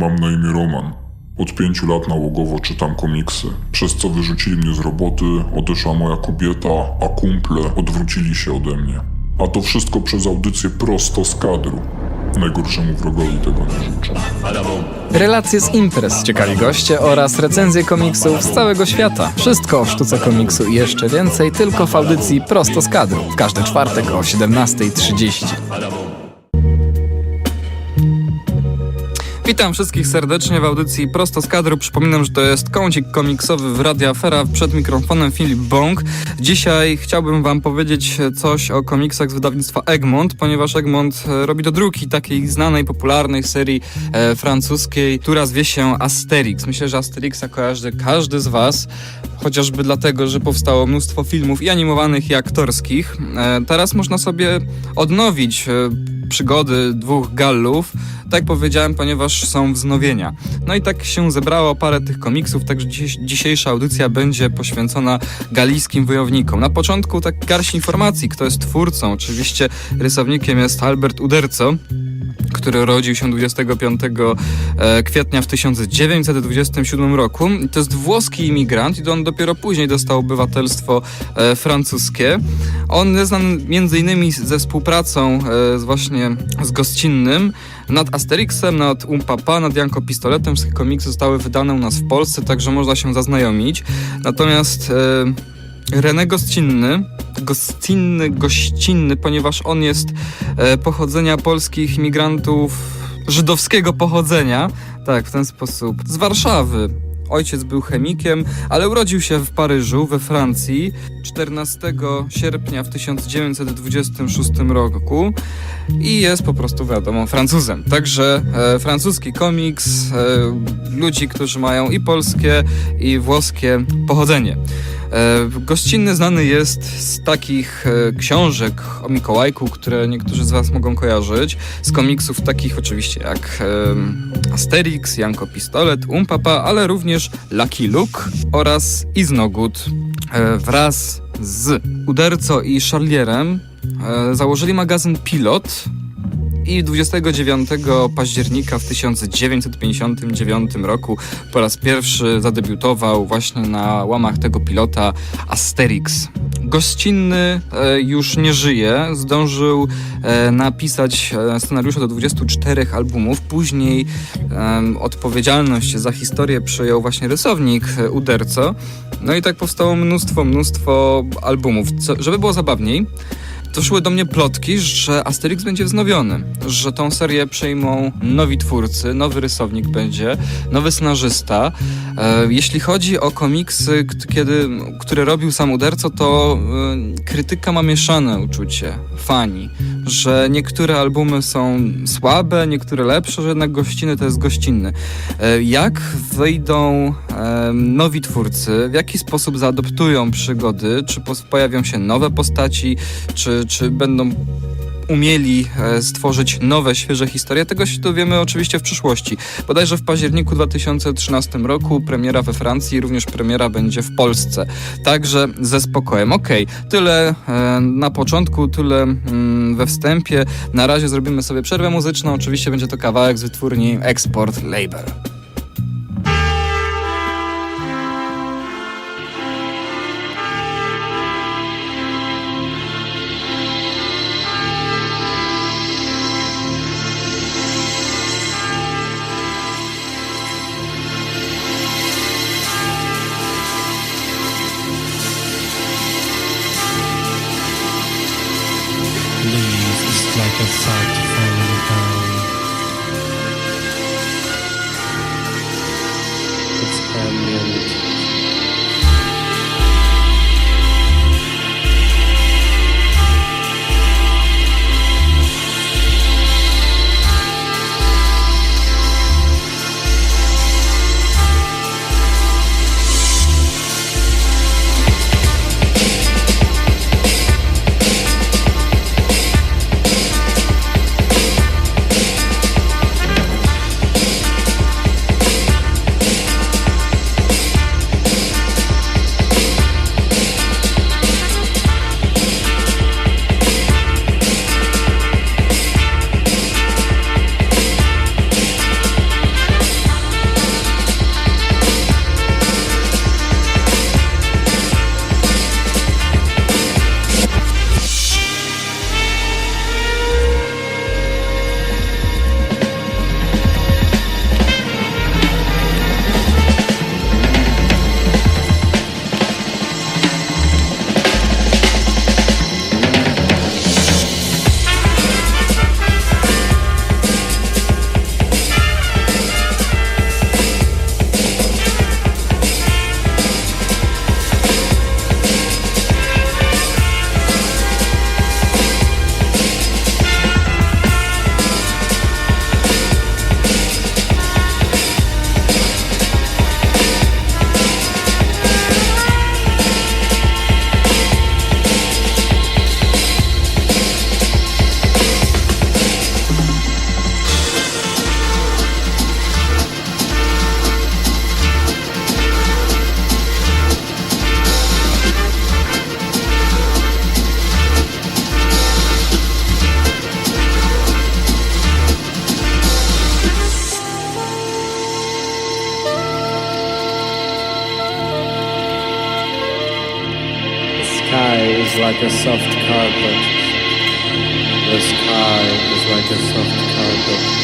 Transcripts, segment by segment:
Mam na imię Roman. Od pięciu lat nałogowo czytam komiksy, przez co wyrzucili mnie z roboty, odeszła moja kobieta, a kumple odwrócili się ode mnie. A to wszystko przez audycję prosto z kadru. Najgorszemu wrogowi tego nie życzę. Relacje z imprez, ciekawi goście oraz recenzje komiksów z całego świata. Wszystko o sztuce komiksu i jeszcze więcej tylko w audycji Prosto z kadru. W każdy czwartek o 17.30. Witam wszystkich serdecznie w audycji Prosto z kadru. Przypominam, że to jest kącik komiksowy w Radio Afera. Przed mikrofonem Filip Bąk. Dzisiaj chciałbym wam powiedzieć coś o komiksach z wydawnictwa Egmont, ponieważ Egmont e, robi do druki takiej znanej, popularnej serii e, francuskiej, która zwie się Asterix. Myślę, że Asterixa kojarzy każdy z was, chociażby dlatego, że powstało mnóstwo filmów i animowanych, i aktorskich. E, teraz można sobie odnowić e, przygody dwóch gallów, tak powiedziałem, ponieważ są wznowienia. No i tak się zebrało parę tych komiksów, także dziś, dzisiejsza audycja będzie poświęcona galijskim wojownikom. Na początku tak garść informacji, kto jest twórcą. Oczywiście rysownikiem jest Albert Uderzo, który urodził się 25 e, kwietnia w 1927 roku. To jest włoski imigrant i on dopiero później dostał obywatelstwo e, francuskie. On jest znany między innymi ze współpracą e, z właśnie z Gościnnym nad Asterixem, nad Umpapa, nad Janko Pistoletem. Wszystkie komiksy zostały wydane u nas w Polsce, także można się zaznajomić. Natomiast e, René Gościnny, gościnny, gościnny, ponieważ on jest e, pochodzenia polskich imigrantów żydowskiego pochodzenia, tak, w ten sposób, z Warszawy. Ojciec był chemikiem, ale urodził się w Paryżu, we Francji, 14 sierpnia w 1926 roku i jest po prostu, wiadomo, Francuzem. Także e, francuski komiks, e, ludzi, którzy mają i polskie, i włoskie pochodzenie. E, Gościnny znany jest z takich e, książek o Mikołajku, które niektórzy z Was mogą kojarzyć, z komiksów takich oczywiście jak Asterix, Janko Pistolet, Umpapa, ale również Lucky Luke oraz Iznogód e, wraz z Uderco i Charlierem e, założyli magazyn Pilot, i 29 października w 1959 roku po raz pierwszy zadebiutował właśnie na łamach tego pilota Asterix. Gościnny e, już nie żyje, zdążył e, napisać e, scenariusze do 24 albumów. Później odpowiedzialność za historię przyjął właśnie rysownik Uderco. No i tak powstało mnóstwo, mnóstwo albumów. Co, żeby było zabawniej, Doszły do mnie plotki, że Asterix będzie wznowiony, że tą serię przejmą nowi twórcy, nowy rysownik będzie, nowy scenarzysta. E, jeśli chodzi o komiksy, kiedy, które robił sam Uderco, to e, krytyka ma mieszane uczucie, fani, że niektóre albumy są słabe, niektóre lepsze, że jednak gościny to jest gościnny. E, jak wyjdą nowi twórcy, w jaki sposób zaadoptują przygody, czy pojawią się nowe postaci, czy, czy będą umieli e, stworzyć nowe, świeże historie. Tego się dowiemy oczywiście w przyszłości. Bodajże w październiku 2013 roku premiera we Francji, również premiera będzie w Polsce. Także ze spokojem. Okej, tyle e, na początku, tyle mm, we wstępie. Na razie zrobimy sobie przerwę muzyczną. Oczywiście będzie to kawałek z wytwórni Export Label. Just like a soft carpet. The sky is like a soft carpet.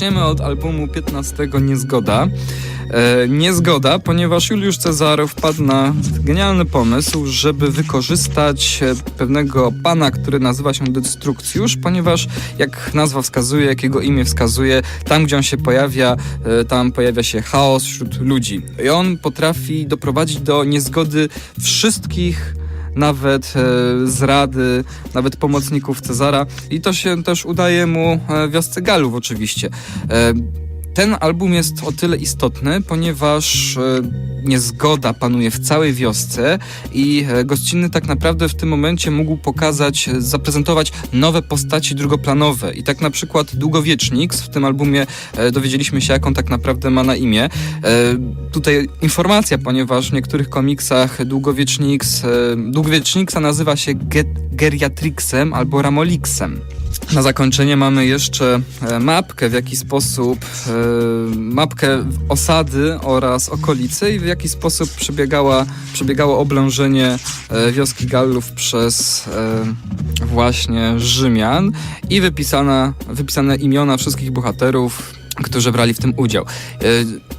Zaczniemy od albumu 15 Niezgoda. E, niezgoda, ponieważ Juliusz Cezar wpadł na genialny pomysł, żeby wykorzystać e, pewnego pana, który nazywa się Destrukcjusz, ponieważ jak nazwa wskazuje, jak jego imię wskazuje, tam gdzie on się pojawia, e, tam pojawia się chaos wśród ludzi. I on potrafi doprowadzić do niezgody wszystkich nawet e, zrady, nawet pomocników Cezara i to się też udaje mu e, wiosce Galów oczywiście. Ten album jest o tyle istotny, ponieważ e, niezgoda panuje w całej wiosce i e, gościnny tak naprawdę w tym momencie mógł pokazać, e, zaprezentować nowe postaci drugoplanowe. I tak na przykład Długowiecznik, w tym albumie dowiedzieliśmy się, jak on tak naprawdę ma na imię. Tutaj informacja, ponieważ w niektórych komiksach Długowieczniks, e, Długowieczniksa nazywa się Ge- Geriatrixem albo Ramolixem. Na zakończenie mamy jeszcze e, mapkę, w jaki sposób e, mapkę osady oraz okolicy i w jaki sposób przebiegała, przebiegało oblężenie e, wioski Gallów przez właśnie Rzymian i wypisana, wypisane imiona wszystkich bohaterów, którzy brali w tym udział.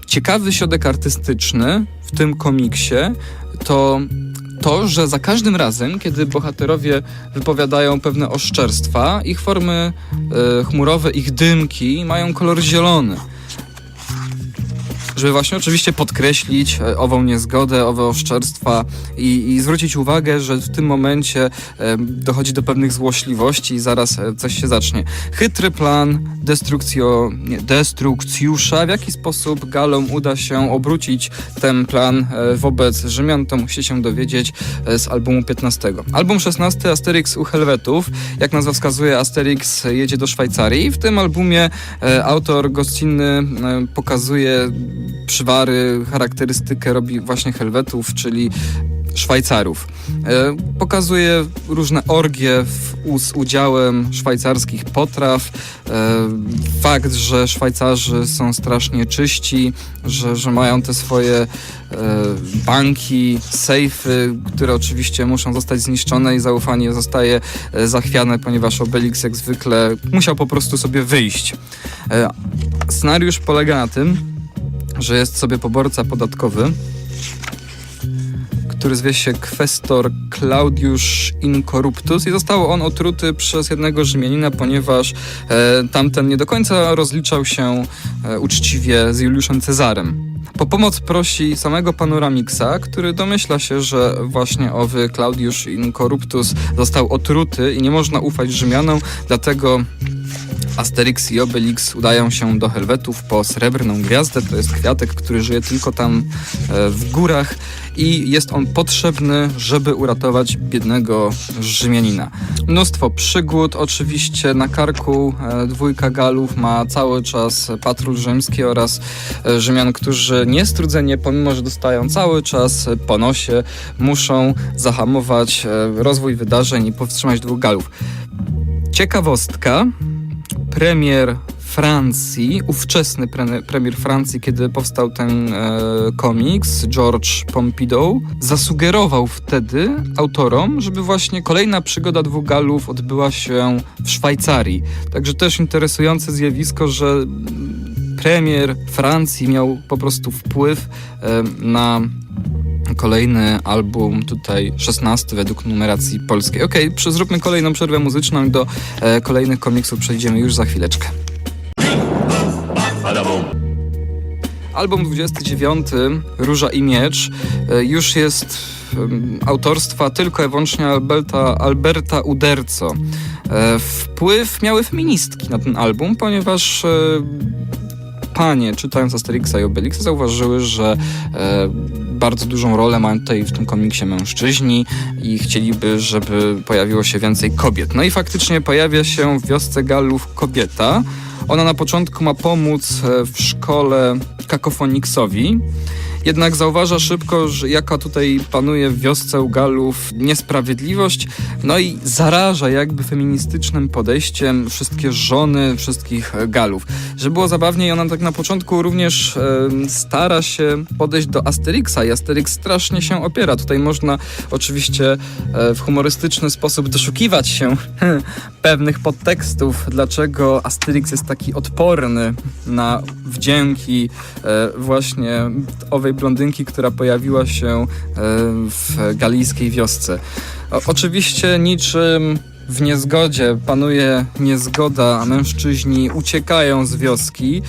Ciekawy środek artystyczny w tym komiksie to to, że za każdym razem, kiedy bohaterowie wypowiadają pewne oszczerstwa, ich formy e, chmurowe, ich dymki mają kolor zielony. Żeby właśnie oczywiście podkreślić e, ową niezgodę, owe oszczerstwa i, i zwrócić uwagę, że w tym momencie dochodzi do pewnych złośliwości i zaraz e, coś się zacznie. Chytry plan destrukcjo, nie, destrukcjusza, w jaki sposób Galom uda się obrócić ten plan e, wobec Rzymian, to musicie się dowiedzieć z albumu 15. Album 16 Asterix u Helwetów. Jak nazwa wskazuje, Asterix jedzie do Szwajcarii. W tym albumie autor gościnny pokazuje przywary, charakterystykę robi właśnie Helwetów, czyli Szwajcarów. E, pokazuje różne orgie w, z udziałem szwajcarskich potraw. E, fakt, że Szwajcarzy są strasznie czyści, że, że mają te swoje e, banki, sejfy, które oczywiście muszą zostać zniszczone i zaufanie zostaje zachwiane, ponieważ Obelix jak zwykle musiał po prostu sobie wyjść. Scenariusz polega na tym, że jest sobie poborca podatkowy, który zwie się Questor Claudius Incorruptus i został on otruty przez jednego Rzymianina, ponieważ e, tamten nie do końca rozliczał się e, uczciwie z Juliuszem Cezarem. Po pomoc prosi samego Panoramixa, który domyśla się, że właśnie owy Claudius Incorruptus został otruty i nie można ufać Rzymianom, dlatego Asterix i Obelix udają się do Helwetów po srebrną gwiazdę. To jest kwiatek, który żyje tylko tam e, w górach i jest on potrzebny, żeby uratować biednego Rzymianina. Mnóstwo przygód, oczywiście na karku e, dwójka Galów ma cały czas patrol rzymski oraz e, Rzymian, którzy niestrudzenie, pomimo że dostają cały czas po nosie, muszą zahamować rozwój wydarzeń i powstrzymać dwóch Galów. Ciekawostka, premier Francji, ówczesny pre, premier Francji, kiedy powstał ten e, komiks, George Pompidou, zasugerował wtedy autorom, żeby właśnie kolejna przygoda dwóch Galów odbyła się w Szwajcarii. Także też interesujące zjawisko, że premier Francji miał po prostu wpływ e, na kolejny album, tutaj 16 według numeracji polskiej. Okej, okay, zróbmy kolejną przerwę muzyczną i do e, kolejnych komiksów przejdziemy już za chwileczkę. Album 29, Róża i Miecz, e, już jest autorstwa tylko i wyłącznie Alberta, Alberta Uderco. E, Wpływ miały feministki na ten album, ponieważ e, panie, czytając Asterixa i Obelixa, zauważyły, że bardzo dużą rolę mają tutaj w tym komiksie mężczyźni i chcieliby, żeby pojawiło się więcej kobiet. No i faktycznie pojawia się w wiosce Galów kobieta. Ona na początku ma pomóc e, w szkole kakofoniksowi. Jednak zauważa szybko, że jaka tutaj panuje w wiosce Galów niesprawiedliwość, no i zaraża jakby feministycznym podejściem wszystkie żony wszystkich Galów. Żeby było zabawniej, ona tak na początku również e, stara się podejść do Asterixa i Asterix strasznie się opiera. Tutaj można oczywiście e, w humorystyczny sposób doszukiwać się pewnych podtekstów, dlaczego Asterix jest taki odporny na wdzięki e, właśnie owej blondynki, która pojawiła się e, w galijskiej wiosce. O, oczywiście niczym w niezgodzie panuje niezgoda, a mężczyźni uciekają z wioski.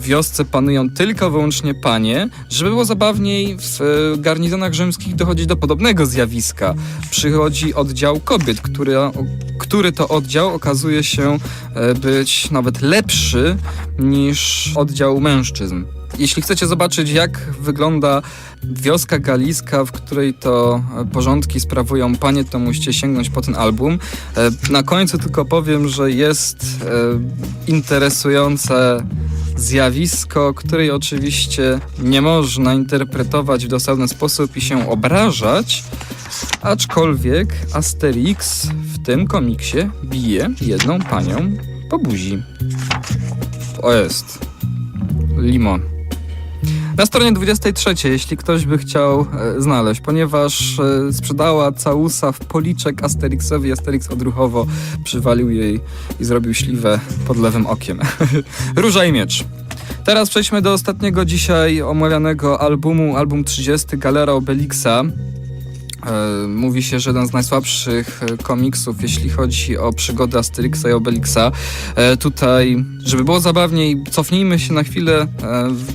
Wiosce panują tylko wyłącznie panie. Żeby było zabawniej, w e, garnizonach rzymskich dochodzi do podobnego zjawiska. Przychodzi oddział kobiet, który, który to oddział okazuje się e, być nawet lepszy niż oddział mężczyzn. Jeśli chcecie zobaczyć, jak wygląda wioska galijska, w której to e, porządki sprawują panie, to musicie sięgnąć po ten album. Na końcu tylko powiem, że jest interesujące zjawisko, której oczywiście nie można interpretować w dosadny sposób i się obrażać, aczkolwiek Asterix w tym komiksie bije jedną panią po buzi. To jest limon. Na stronie 23, jeśli ktoś by chciał e, znaleźć, ponieważ e, sprzedała całusa w policzek Asterixowi, Asterix odruchowo przywalił jej i zrobił śliwę pod lewym okiem. Róża i miecz. Teraz przejdźmy do ostatniego dzisiaj omawianego albumu, album 30 Galera Obelixa. E, Mówi się, że jeden z najsłabszych e, komiksów, jeśli chodzi o przygody Asterixa i Obelixa. E, Tutaj, żeby było zabawniej, cofnijmy się na chwilę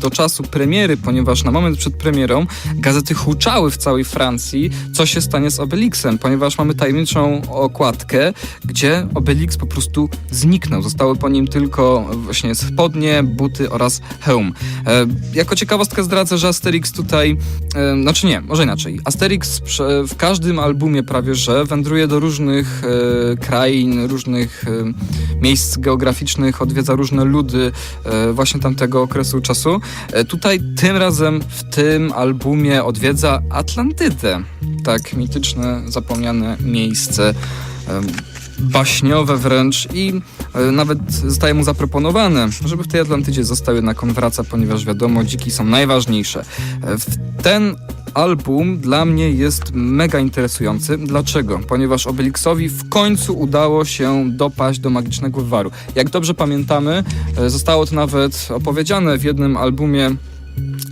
do czasu premiery, ponieważ na moment przed premierą gazety huczały w całej Francji, co się stanie z Obelixem, ponieważ mamy tajemniczą okładkę, gdzie Obelix po prostu zniknął. Zostały po nim tylko właśnie spodnie, buty oraz hełm. Jako ciekawostkę zdradzę, że Asterix tutaj, znaczy nie, może inaczej. Asterix w każdym albumie prawie że wędruje do różnych e, krain, różnych e, miejsc geograficznych, odwiedza różne ludy e, właśnie tamtego okresu czasu. E, tutaj tym razem w tym albumie odwiedza Atlantydę. Tak, mityczne, zapomniane miejsce. E, baśniowe wręcz i e, nawet zostaje mu zaproponowane, żeby w tej Atlantydzie został jednak on wraca, ponieważ wiadomo, dziki są najważniejsze. E, w ten album dla mnie jest mega interesujący. Dlaczego? Ponieważ Obelixowi w końcu udało się dopaść do magicznego wywaru. Jak dobrze pamiętamy, e, zostało to nawet opowiedziane w jednym albumie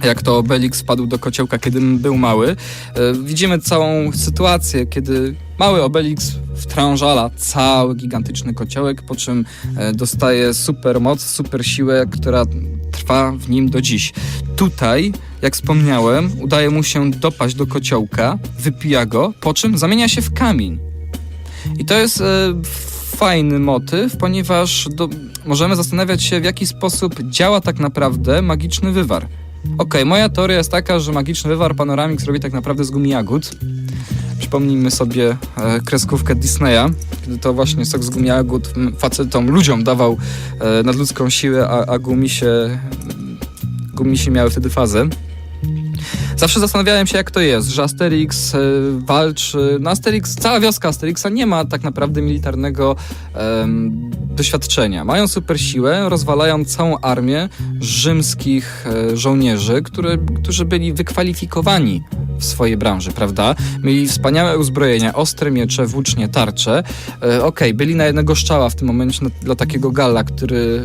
jak to Obelix wpadł do kociołka, kiedy był mały. E, Widzimy całą sytuację, kiedy mały Obelix wtrążala cały gigantyczny kociołek, po czym e, dostaje super moc, super siłę, która trwa w nim do dziś. Tutaj, jak wspomniałem, udaje mu się dopaść do kociołka, wypija go, po czym zamienia się w kamień. I to jest e, fajny motyw, ponieważ do, możemy zastanawiać się, w jaki sposób działa tak naprawdę magiczny wywar. Okej, moja teoria jest taka, że magiczny wywar Panoramix robi tak naprawdę z gumi jagód. Przypomnijmy sobie e, kreskówkę Disneya, kiedy to właśnie sok z gumi jagód facetom, ludziom dawał e, nadludzką siłę, a, a gumisie, gumisie miały wtedy fazę. Zawsze zastanawiałem się, jak to jest, że Asterix e, walczy. No, Asterix, cała wioska Asterixa nie ma tak naprawdę militarnego doświadczenia. Mają super siłę, rozwalają całą armię rzymskich e, żołnierzy, które, którzy byli wykwalifikowani w swojej branży, prawda? Mieli wspaniałe uzbrojenia, ostre miecze, włócznie, tarcze. E, Okej, byli na jednego szczała w tym momencie dla takiego Galla, który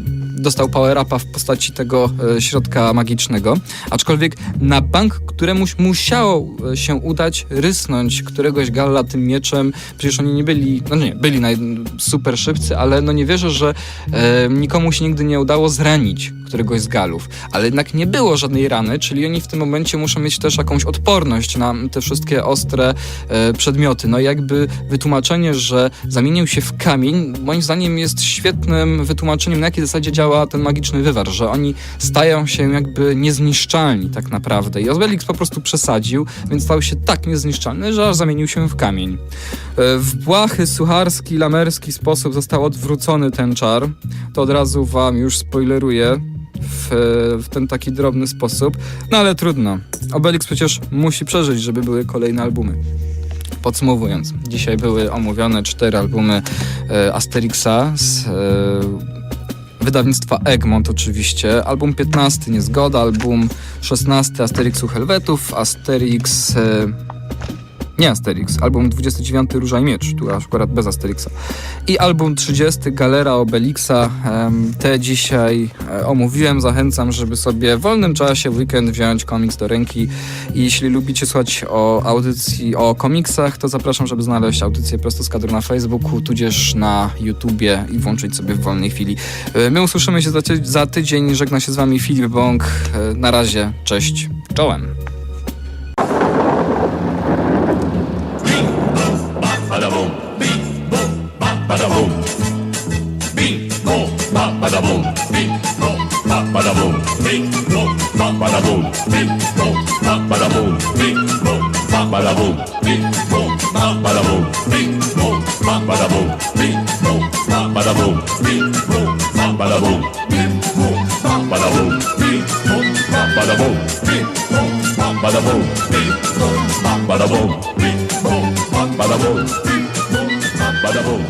e, dostał power-upa w postaci tego e, środka magicznego. Aczkolwiek na bank któremuś musiało e, się udać rysnąć któregoś Galla tym mieczem. Przecież oni nie byli, no nie, byli super szybcy, ale no nie wierzę, że e, nikomu się nigdy nie udało zranić któregoś z Galów. Ale jednak nie było żadnej rany, czyli oni w tym momencie muszą mieć też jakąś odporność na te wszystkie ostre e, przedmioty. No jakby wytłumaczenie, że zamienił się w kamień, moim zdaniem jest świetnym wytłumaczeniem, na jakiej zasadzie działa ten magiczny wywar, że oni stają się jakby niezniszczalni tak naprawdę. I Obelix po prostu przesadził, więc stał się tak niezniszczalny, że aż zamienił się w kamień. E, W błahy, sucharski, lamerski sposób został odwrócony ten czar. To od razu wam już spoileruję w, w ten taki drobny sposób. No ale trudno. Obelix przecież musi przeżyć, żeby były kolejne albumy. Podsumowując, dzisiaj były omówione cztery albumy e, Asterixa z e, wydawnictwa Egmont oczywiście. Album 15 Niezgoda, album 16 Asterix u Helwetów, Asterix... E, nie Asterix, album 29 Róża i Miecz, tu akurat bez Asterixa. I album 30 Galera Obelixa. Te dzisiaj e, omówiłem. Zachęcam, żeby sobie w wolnym czasie, w weekend wziąć komiks do ręki. I jeśli lubicie słuchać o audycji, o komiksach, to zapraszam, żeby znaleźć audycję prosto z kadru na Facebooku, tudzież na YouTubie i włączyć sobie w wolnej chwili. E, My usłyszymy się za, za tydzień. Żegna się z wami Filip Bąk. E, Na razie, cześć, czołem. badabum, bim, bom, pa, badabum, bim, bom, pa, badabum, bim, bom, pa, badabum, bim, bom, pa, badabum, bim, bom, pa, badabum, bim, bom, pa, badabum, bim, bom, pa, badabum, bim, bom, pa, badabum, bim, bom, pa, badabum, bim, bom, pa, badabum, bim, bom, pa, badabum, bim, bom, pa, badabum, badabum, badabum,